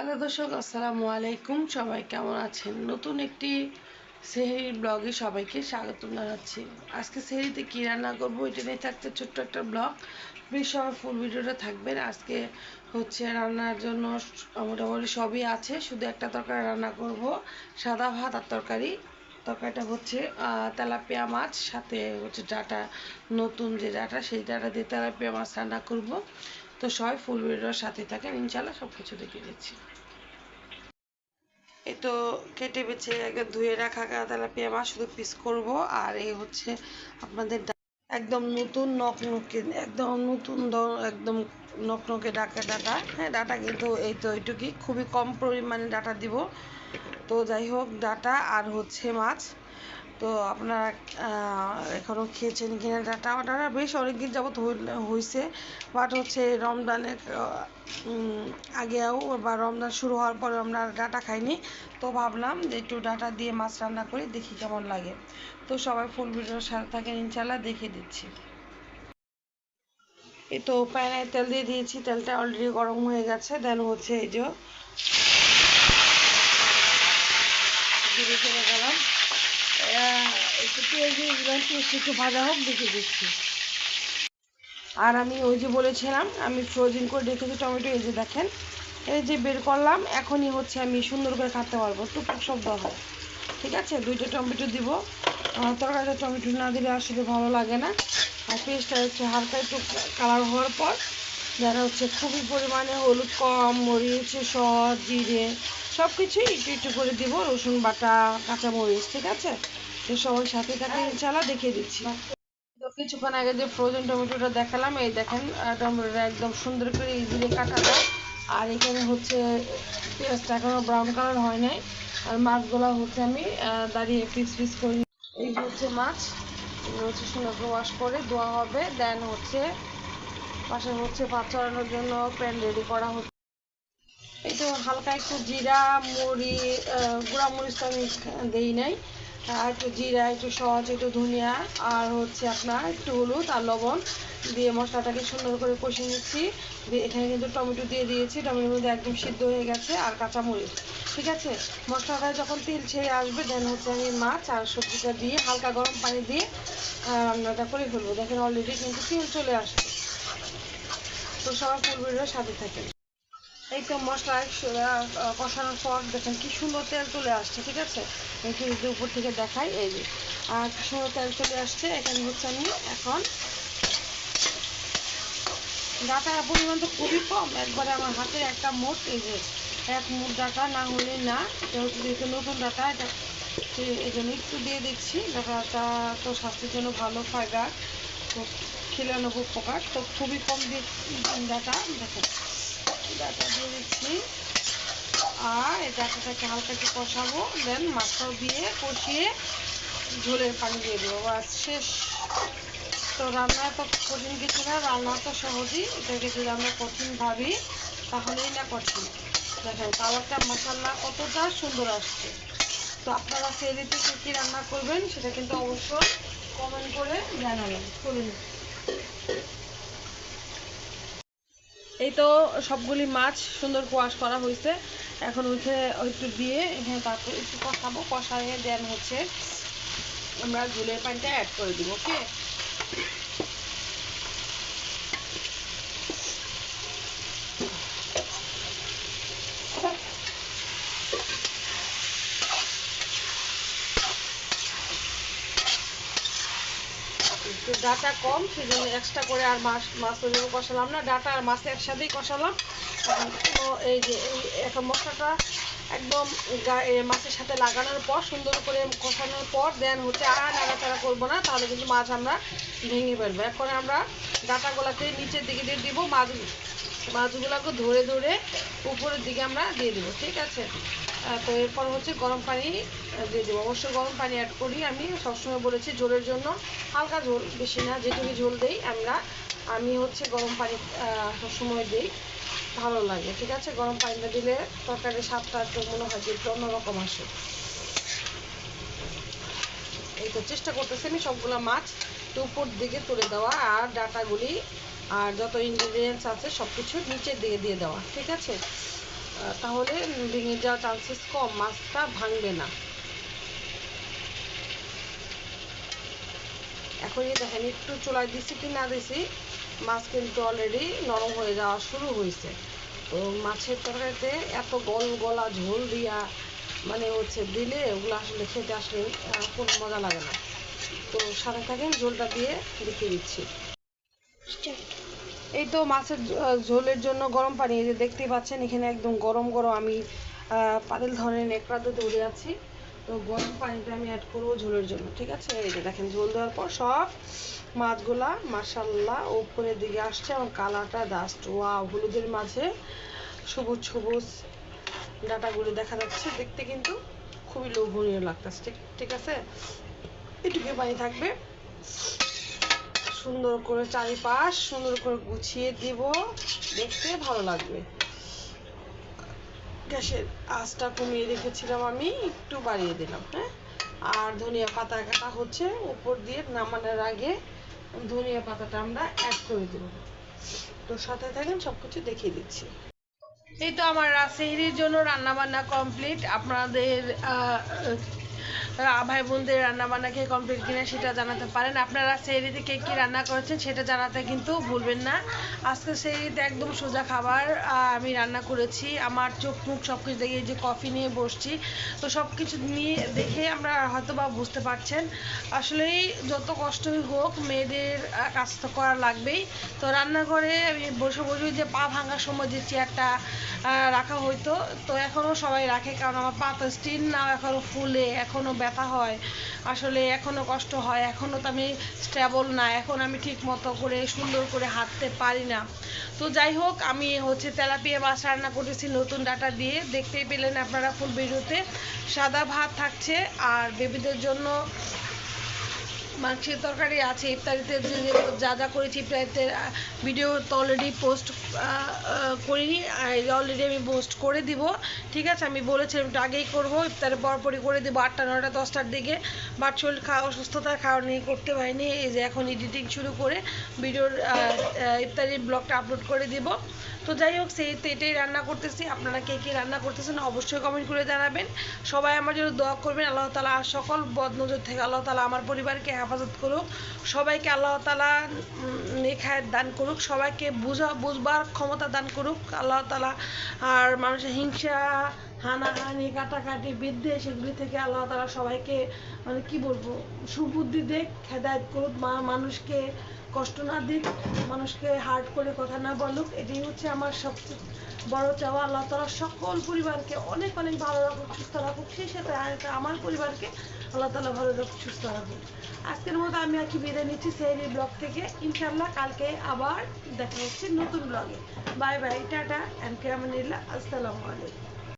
Hello দর্শক, আসসালামু আলাইকুম। সবাই কেমন আছেন? নতুন একটি সেহরির ব্লগে সবাইকে স্বাগত জানাচ্ছি। আজকে সেহরিতে কী রান্না করব এটা নিয়ে থাকছে ছোট্ট একটা ব্লগ। প্লিজ সবাই ফুল ভিডিওটা থাকবেন আজকে হচ্ছে রান্নার জন্য মোটামুটি সবই আছে। শুধু একটা তরকারি রান্না করব, সাদা ভাত আর তরকারি। তরকারিটা হচ্ছে তেলাপিয়া মাছ, সাথে হচ্ছে ডাটা, নতুন যে ডাটা, সেই ডাটা দিয়ে তেলাপিয়া মাছ রান্না করব। তো সবাই ফুল ভিডিওর সাথে থাকেন ইনশাল্লাহ সব কিছু দেখে দিচ্ছি তো কেটে বেছে একদম ধুয়ে রাখা তেলাপিয়া মাছ শুধু পিস করব। আর এই হচ্ছে আপনাদের একদম নতুন নকনকে একদম নতুন একদম নকনকে ডাকা ডাটা। হ্যাঁ ডাটা কিন্তু এই তো এইটুকুই। খুবই কম পরিমাণে ডাটা দিব। তো যাই হোক, ডাটা আর হচ্ছে মাছ। তো আপনারা এখনও খেয়েছেন কিনা ডাটা বেশ অনেকদিন যাবত হয়েছে বাট হচ্ছে রমজানের আগেও বা রমজান শুরু হওয়ার পরে আমরা ডাটা খাইনি। তো ভাবলাম যে একটু ডাটা দিয়ে মাছ রান্না করি, দেখি কেমন লাগে। তো সবাই ফুল ভিডিওর সাথে থাকেন ইনশাল্লাহ দেখে দিচ্ছি। এই তো প্যানে তেল দিয়ে দিয়েছি, তেলটা অলরেডি গরম হয়ে গেছে দেন হচ্ছে এই যে চলে গেলাম। একটু একটু ভাজা হোক দেখে দিচ্ছি আর আমি ওই যে বলেছিলাম, আমি ফ্রোজেন করে রেখেছি টমেটো, এই যে দেখেন, এই যে বের করলাম, এখনই হচ্ছে আমি সুন্দর করে খাতে পারব, টুকটুক শব্দ হয় ঠিক আছে? দুইটা টমেটো দিব। তরকারিতে টমেটো না দিলে আসলে ভালো লাগে না। আর পেস্টটা হচ্ছে হালকা একটু কালার হওয়ার পর যারা হচ্ছে খুবই পরিমাণে হলুদ, কম মরিচ, সস, জিরে সব কিছুই একটু একটু করে দিব, রসুন বাটা কাঁচা মরিচ ঠিক আছে? তো সবাই সাথে সাথে ইনশাল্লাহ দেখিয়ে দিচ্ছি। তো কিছুক্ষণ আগে যে ফ্রোজেন টমেটোটা দেখালাম, এই দেখেন টমেটোটা একদম সুন্দর করে ইজিলি কাটা যায় আর এখানে হচ্ছে, পেঁয়াজটা এখনও ব্রাউন কালার হয় নাই। আর মাছগুলো হচ্ছে আমি দাঁড়িয়ে পিস পিস করি এই হচ্ছে মাছ, এগুলো হচ্ছে সুন্দর করে ওয়াশ করে ধোয়া হবে। দেন হচ্ছে, পাশে হচ্ছে ভাত চড়ানোর জন্য প্যান রেডি করা হচ্ছে। এই তো হালকা একটু জিরা, মুড়ি গুঁড়া মরিচ তো আমি দিই নাই। আর একটু জিরা, একটু সস, একটু ধনিয়া, আর হচ্ছে আপনার একটু হলুদ আর লবণ দিয়ে মশলাটাকে সুন্দর করে কষে নিচ্ছি। এখানে কিন্তু টমেটো দিয়ে দিয়েছি, টমেটোর মধ্যে একদম সিদ্ধ হয়ে গেছে আর কাঁচা মরিচ। ঠিক আছে? মশলাটা যখন তেল ছেড়ে আসবে দেন হচ্ছে আমি মাছ আর সবজিটা দিয়ে হালকা গরম পানি দিয়ে রান্নাটা করে ফেলব। দেখেন অলরেডি কিন্তু তেল চলে আসবে তো সবাই পূর্বের সাথে থাকে এই তো মশলা কষানোর পর দেখেন কি সুন্দর তেল চলে আসছে, ঠিক আছে? একটু উপর থেকে দেখাই, এই যে। আর কি সুন্দর তেল চলে আসছে, এখানে হচ্ছে আমি এখন ডাটার পরিমাণ তো খুবই কম, একবারে আমার হাতের একটা মোট, এই যে এক মুঠ ডাটা, না হলে না যেহেতু নতুন ডাটা, এটা এই জন্য একটু দিয়ে দিচ্ছি, ডাটাটা তো স্বাস্থ্যের জন্য ভালো ফায়দা খেলে নেব উপকার, তো খুবই কম দিয়ে ডাটা, দেখেন। ডাটা দিয়ে দিচ্ছি আর এই ডাটাটাকে হালকা একটু কষাবো দেন মাছটাও দিয়ে কষিয়ে ঝোলের পানি দিয়ে দেবো। বাস, শেষ। তো রান্না তো কঠিন কিছু না, রান্না তো সহজই। এটাকে যদি আমরা কঠিন ভাবি, তাহলেই না কঠিন। দেখেন কালারটা মশাল্লা কতটা সুন্দর আসছে। তো আপনারা সেরিতে কী কী রান্না করবেন, সেটা কিন্তু অবশ্যই কমেন্ট করে জানাবেন। চলুন এই তো সবগুলি মাছ সুন্দর কোয়াশ করা হয়েছে। এখন উঠে একটু দিয়ে এখানে তারপর একটু কষাবো। কষাইয়ে দেন হচ্ছে আমরা জুলের পানিটা অ্যাড করে দিব ওকে ডাটা কম সেই জন্য এক্সট্রা করে আর মাছ মাছ ওইভাবে কষালাম না, ডাটা আর মাছ একসাথেই কষালাম। তো এই যে এখন মশলাটা একদম মাছের সাথে লাগানোর পর, সুন্দর করে কষানোর পর, দেন হচ্ছে আর নাড়াচাড়া করব না, তাহলে কিন্তু মাছ আমরা ভেঙে ফেলব। এখন আমরা ডাটাগুলাকে নিচের দিকে দিয়ে দিব, মাছ, মাছগুলোকে ধরে ধরে উপরের দিকে আমরা দিয়ে দেবো, ঠিক আছে? তো এরপর হচ্ছে গরম পানি দিয়ে দেবো। অবশ্যই গরম পানি অ্যাড করি আমি, সবসময় বলেছি ঝোলের জন্য হালকা ঝোল, বেশি না, যেটুকু ঝোল দেই আমরা, আমি হচ্ছে গরম পানি সবসময় দিই, ভালো লাগে, ঠিক আছে? গরম পানিটা দিলে তরকারির স্বাদটা একটু মনে হয় যে একটু অন্যরকম আসে। এই তো চেষ্টা করতেছি আমি সবগুলো মাছ উপর দিকে তুলে দেওয়া আর ডাটাগুলি আর যত ইনগ্রিডিয়েন্টস আছে সব কিছু নিচের দিকে দিয়ে দেওয়া, ঠিক আছে? তাহলে ভেঙে যাওয়ার চান্সেস কম, মাছটা ভাঙবে না। এখনই দেখেন, একটু চুলায় দিছি কি না দিছি, মাছ কিন্তু অলরেডি নরম হয়ে যাওয়া শুরু হয়েছে। তো মাছের তরকারিতে এত গল গলা ঝোল দিয়া মানে হচ্ছে দিলে ওগুলো আসলে খেতে আসলে কোনো মজা লাগে না। তো সাথে থাকেন, ঝোলটা দিয়ে দেখিয়ে দিচ্ছি। এই তো মাছের ঝোলের জন্য গরম পানি, এই যে দেখতেই পাচ্ছেন, এখানে একদম গরম গরম আমি পাতিল ধরনের নেকড়াতে ধরে আছি তো গরম পানিটা আমি অ্যাড করব ঝোলের জন্য, ঠিক আছে? এই যে দেখেন ঝোল দেওয়ার পর সব মাছগুলা মার্শাল্লাহ উপরের দিকে আসছে এবং কালারটা জাস্ট ওয়া হলুদের মাঝে সবুজ সবুজ ডাটাগুলো দেখা যাচ্ছে, দেখতে কিন্তু খুবই লোভনীয় লাগতেছে, ঠিক ঠিক আছে? এটুকু পানি থাকবে। সুন্দর করে চারিপাশ সুন্দর করে গুছিয়ে দিব। দেখতে ভালো লাগবে। গ্যাসের আঁচটা কমিয়ে রেখেছিলাম আমি, একটু বাড়িয়ে দিলাম হ্যাঁ? আর ধনিয়া পাতা কাটা হচ্ছে, উপর দিয়ে নামানোর আগে ধনিয়া পাতাটা আমরা অ্যাড করে দেব। তো সাথে থাকেন সব কিছু দেখিয়ে দিচ্ছি। এই তো আমার রাজশাহীর জন্য রান্না বান্না কমপ্লিট আপনাদের ভাই বোনদের রান্না বান্না খেয়ে কমপ্লিট কিনা সেটা জানাতে পারেন। আপনারা সেরিতে কে কী রান্না করেছেন সেটা জানাতে কিন্তু ভুলবেন না। আজকে সেরিতে একদম সোজা খাবার আমি রান্না করেছি। আমার চোখ মুখ সব কিছু দেখে যে কফি নিয়ে বসছি। তো সব কিছু নিয়ে দেখে আমরা হয়তো বা বুঝতে পারছেন। আসলেই যত কষ্টই হোক মেয়েদের কাজ তো করা লাগবেই। তো রান্নাঘরে আমি বসে বসে যে পা ভাঙার সময় যে চেয়ারটা রাখা হইতো, তো এখনও সবাই রাখে। কারণ আমার পা তো স্টিল নাও এখনও ফুলে এখনও ব্যথা হয়। আসলে এখনও কষ্ট হয় এখনও তো আমি স্ট্যাবল না, এখন আমি ঠিক মতো করে, সুন্দর করে হাঁটতে পারি না। তো যাই হোক, আমি হচ্ছে তেলাপিয়া মাছ রান্না করেছি নতুন ডাটা দিয়ে। দেখতেই পেলেন আপনারা ফুল ভিডিওতে। সাদা ভাত থাকছে আর বেবিদের জন্য মাংসের তরকারি আছে, ইফতারিতে যে যে করেছি ইফতারিতে ভিডিও তো অলরেডি পোস্ট করিনি অলরেডি আমি পোস্ট করে দিব, ঠিক আছে? আমি বলেছিলাম একটু আগেই করব, ইফতারের পরপরই করে দিব, আটটা নটা দশটার দিকে। বাট শরীর খাওয়া অসুস্থতার কারণে করতে পারিনি, এই যে এখন এডিটিং শুরু করে ভিডিওর ইফতারির ব্লগটা আপলোড করে দিব। তো যাই হোক, সেই তো এটাই রান্না করতেছি। আপনারা কে কী রান্না করতেছেন অবশ্যই কমেন্ট করে জানাবেন। সবাই আমার জন্য দোয়া করবেন। আল্লাহ তালা সকল বদনজর থেকে, আল্লাহ তালা আমার পরিবারকে হেফাজত করুক, সবাইকে আল্লাহ তালা নেখায় দান করুক, সবাইকে বুঝা, বুঝবার ক্ষমতা দান করুক। আল্লাহ তালা আর মানুষের হিংসা, হানাহানি, কাটাকাটি, বিদ্বেষ এগুলি থেকে আল্লাহ তালা সবাইকে মানে কি বলব, সুবুদ্ধি দেখ, হেদায়ত করুক মানুষকে কষ্ট না দিক, মানুষকে হার্ট করে কথা না বলুক, এটাই হচ্ছে আমার সবচেয়ে বড় চাওয়া। আল্লাহ তালা সকল পরিবারকে অনেক অনেক ভালো রাখুক, সুস্থ রাখুক সেই সাথে আমার পরিবারকে আল্লাহ তালা ভালো রাখুক, সুস্থ রাখুক। আজকের মতো আমি আর কি বিদায় নিচ্ছি সেই ব্লগ থেকে। ইনশাল্লাহ কালকে আবার দেখা হচ্ছে নতুন ব্লগে। বাই বাই, টাটা অ্যান্ড কেরামানিল্লাহ আসসালামু আলাইকুম।